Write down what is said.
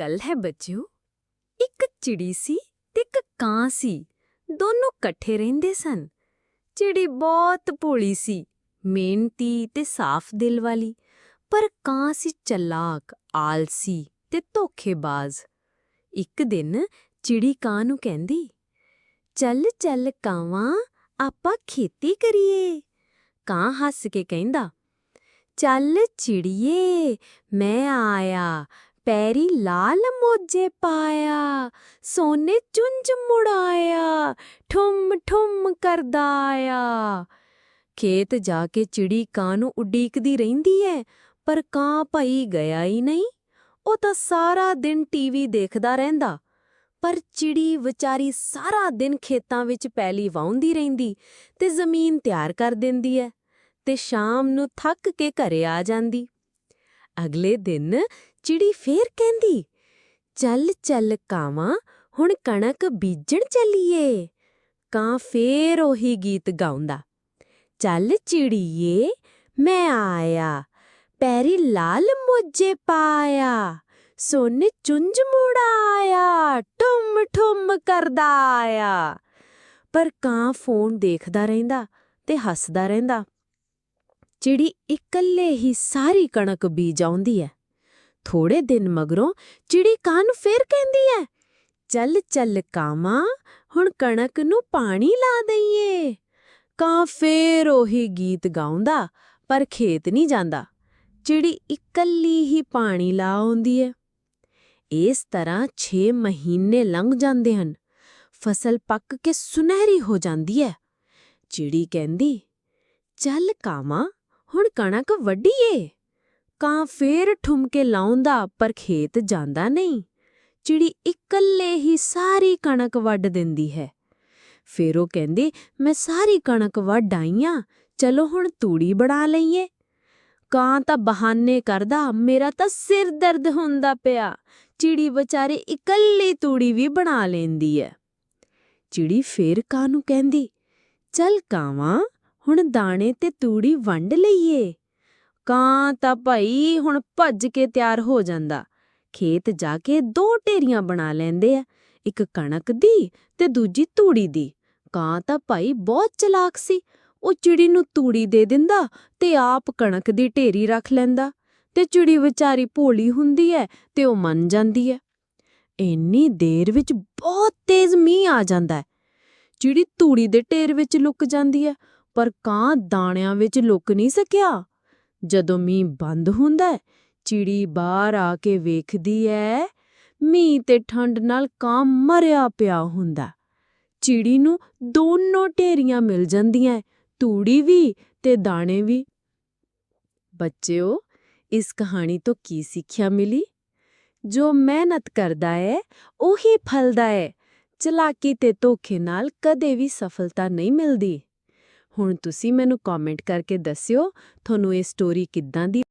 ਗੱਲ ਹੈ ਬੱਚਿਓ। ਇੱਕ ਚਿੜੀ ਸੀ ਤੇ ਇੱਕ ਕਾਂ ਸੀ। ਦੋਨੋਂ ਇਕੱਠੇ ਰਹਿੰਦੇ ਸਨ। ਚਿੜੀ ਬਹੁਤ ਭੋਲੀ ਸੀ, ਮਿਹਨਤੀ ਤੇ ਸਾਫ਼ ਦਿਲ ਵਾਲੀ। ਪਰ ਕਾਂ ਸੀ ਚਲਾਕ, ਆਲਸੀ ਤੇ ਧੋਖੇਬਾਜ਼। ਇੱਕ ਦਿਨ ਚਿੜੀ ਕਾਂ ਨੂੰ ਕਹਿੰਦੀ, ਚੱਲ ਚੱਲ ਕਾਵਾਂ, ਆਪਾਂ ਖੇਤੀ ਕਰੀਏ। ਕਾਂ ਹੱਸ ਕੇ ਕਹਿੰਦਾ, ਚੱਲ ਚਿੜੀਏ, ਮੈਂ ਆਇਆ ਪੈਰੀ ਲਾਲ ਮੋਜੇ ਪਾਇਆ, ਸੋਨੇ ਚੁੰਝ ਮੁੜਾਇਆ, ਠੁੰਮ ਠੁੰਮ ਕਰਦਾ ਆਇਆ ਖੇਤ ਜਾ ਕੇ ਚਿੜੀ ਕਾਂ ਨੂੰ ਉਡੀਕਦੀ ਰਹਿੰਦੀ ਐ, ਪਰ ਕਾਂ ਭਾਈ ਗਿਆ ਹੀ ਨਹੀਂ। ਉਹ ਤਾਂ ਸਾਰਾ ਦਿਨ ਟੀਵੀ ਦੇਖਦਾ ਰਹਿੰਦਾ, ਪਰ ਚਿੜੀ ਵਿਚਾਰੀ ਸਾਰਾ ਦਿਨ ਖੇਤਾਂ ਵਿੱਚ ਪੈਲੀ ਵਾਉਂਦੀ ਰਹਿੰਦੀ ਤੇ ਜ਼ਮੀਨ ਤਿਆਰ ਕਰ ਦਿੰਦੀ ਐ ਤੇ ਸ਼ਾਮ ਨੂੰ ਥੱਕ ਕੇ ਘਰੇ ਆ ਜਾਂਦੀ। ਅਗਲੇ ਦਿਨ ਚਿੜੀ ਫੇਰ ਕਹਿੰਦੀ, ਚੱਲ ਚੱਲ ਕਾਵਾਂ, ਹੁਣ ਕਣਕ ਬੀਜਣ ਚੱਲੀਏ। ਕਾਂ ਫੇਰ ਉਹੀ ਗੀਤ ਗਾਉਂਦਾ, ਚੱਲ ਚਿੜੀਏ, ਮੈਂ ਆਇਆ, ਪੈਰੀ ਲਾਲ ਮੋਜੇ ਪਾਇਆ ਸੋਨੇ ਚੁੰਝ ਮੁੜਾਇਆ, ਠੁੰਮ ਠੁੰਮ ਕਰਦਾ ਆਇਆ। ਪਰ ਕਾਂ ਫੋਨ ਦੇਖਦਾ ਰਹਿੰਦਾ ਤੇ ਹੱਸਦਾ ਰਹਿੰਦਾ, ਚਿੜੀ ਇਕੱਲੇ ਹੀ ਸਾਰੀ ਕਣਕ ਬੀਜ ਆਉਂਦੀ ਹੈ ਥੋੜੇ ਦਿਨ ਮਗਰੋਂ ਚਿੜੀ ਕਾਂ ਨੂੰ ਫੇਰ ਕਹਿੰਦੀ ਹੈ ਚੱਲ ਚੱਲ ਕਾਵਾਂ, ਹੁਣ ਕਣਕ ਨੂੰ ਪਾਣੀ ਲਾ ਦਈਏ। ਕਾਂ ਫੇਰ ਉਹੀ ਗੀਤ ਗਾਉਂਦਾ, ਪਰ ਖੇਤ ਨਹੀਂ ਜਾਂਦਾ। ਚਿੜੀ ਇਕੱਲੀ ਹੀ ਪਾਣੀ ਲਾ ਆਉਂਦੀ ਹੈ ਇਸ ਤਰ੍ਹਾਂ 6 ਮਹੀਨੇ ਲੰਘ ਜਾਂਦੇ ਹਨ। ਫਸਲ ਪੱਕ ਕੇ ਸੁਨਹਿਰੀ ਹੋ ਜਾਂਦੀ ਹੈ ਚਿੜੀ ਕਹਿੰਦੀ, ਚੱਲ ਕਾਵਾਂ, ਹੁਣ ਕਣਕ ਵੱਢੀਏ। ਕਾਂ ਫੇਰ ਠੁਮਕੇ ਲਾਉਂਦਾ, ਪਰ ਖੇਤ ਜਾਂਦਾ ਨਹੀਂ। ਚਿੜੀ ਇਕੱਲੇ ਹੀ ਸਾਰੀ ਕਣਕ ਵੱਢ ਦਿੰਦੀ ਹੈ। ਫਿਰ ਉਹ ਕਹਿੰਦੀ, ਮੈਂ ਸਾਰੀ ਕਣਕ ਵੱਢ ਆਈਆਂ ਚਲੋ ਹੁਣ ਤੂੜੀ ਬਣਾ ਲਈਏ। ਕਾਂ ਤਾਂ ਬਹਾਨੇ ਕਰਦਾ, ਮੇਰਾ ਤਾਂ ਸਿਰ ਦਰਦ ਹੁੰਦਾ ਪਿਆ। ਚਿੜੀ ਵਿਚਾਰੇ ਇਕੱਲੀ ਤੂੜੀ ਵੀ ਬਣਾ ਲੈਂਦੀ ਹੈ। ਚਿੜੀ ਫੇਰ ਕਾਂ ਨੂੰ ਕਹਿੰਦੀ, ਚੱਲ ਕਾਵਾਂ, ਹੁਣ ਦਾਣੇ ਤੇ ਤੂੜੀ ਵੰਡ ਲਈਏ। ਕਾਂ ਤਾਂ ਭਾਈ ਹੁਣ ਭੱਜ ਕੇ ਤਿਆਰ ਹੋ ਜਾਂਦਾ। ਖੇਤ ਜਾ ਕੇ ਦੋ ਢੇਰੀਆਂ ਬਣਾ ਲੈਂਦੇ ਆ, ਇੱਕ ਕਣਕ ਦੀ ਤੇ ਦੂਜੀ ਤੂੜੀ ਦੀ। ਕਾਂ ਤਾਂ ਭਾਈ ਬਹੁਤ ਚਲਾਕ ਸੀ, ਉਹ ਚਿੜੀ ਨੂੰ ਤੂੜੀ ਦੇ ਦਿੰਦਾ ਤੇ ਆਪ ਕਣਕ ਦੀ ਢੇਰੀ ਰੱਖ ਲੈਂਦਾ ਤੇ ਚਿੜੀ ਵਿਚਾਰੀ ਭੋਲੀ ਹੁੰਦੀ ਹੈ ਤੇ ਉਹ ਮੰਨ ਜਾਂਦੀ ਹੈ ਇੰਨੀ ਦੇਰ ਵਿੱਚ ਬਹੁਤ ਤੇਜ਼ ਮੀਂਹ ਆ ਜਾਂਦਾ ਹੈ ਚਿੜੀ ਤੂੜੀ ਦੇ ਢੇਰ ਵਿੱਚ ਲੁਕ ਜਾਂਦੀ ਹੈ ਪਰ ਕਾਂ ਦਾਣਿਆਂ ਵਿੱਚ ਲੁਕ ਨਹੀਂ ਸਕਿਆ। ਜਦੋਂ ਮੀਂਹ ਬੰਦ ਹੁੰਦਾ ਚਿੜੀ ਬਾਹਰ ਆ ਕੇ ਵੇਖਦੀ ਐ ਮੀਂਹ ਤੇ ਠੰਡ ਨਾਲ ਕਾਂ ਮਰਿਆ ਪਿਆ ਹੁੰਦਾ ਚਿੜੀ ਨੂੰ ਦੋਨੋਂ ਢੇਰੀਆਂ ਮਿਲ ਜਾਂਦੀਆਂ ਤੂੜੀ ਵੀ ਤੇ ਦਾਣੇ ਵੀ। ਬੱਚਿਓ, ਇਸ ਕਹਾਣੀ ਤੋਂ ਕੀ ਸਿੱਖਿਆ ਮਿਲੀ? ਜੋ ਮਿਹਨਤ ਕਰਦਾ ਹੈ, ਉਹੀ ਫਲਦਾ ਹੈ। ਚਲਾਕੀ ਤੇ ਧੋਖੇ ਨਾਲ ਕਦੇ ਵੀ ਸਫਲਤਾ ਨਹੀਂ ਮਿਲਦੀ। ਹੁਣ ਤੁਸੀਂ ਮੈਨੂੰ ਕਮੈਂਟ ਕਰਕੇ ਦੱਸਿਓ ਤੁਹਾਨੂੰ ਇਹ ਸਟੋਰੀ ਕਿੱਦਾਂ ਦੀ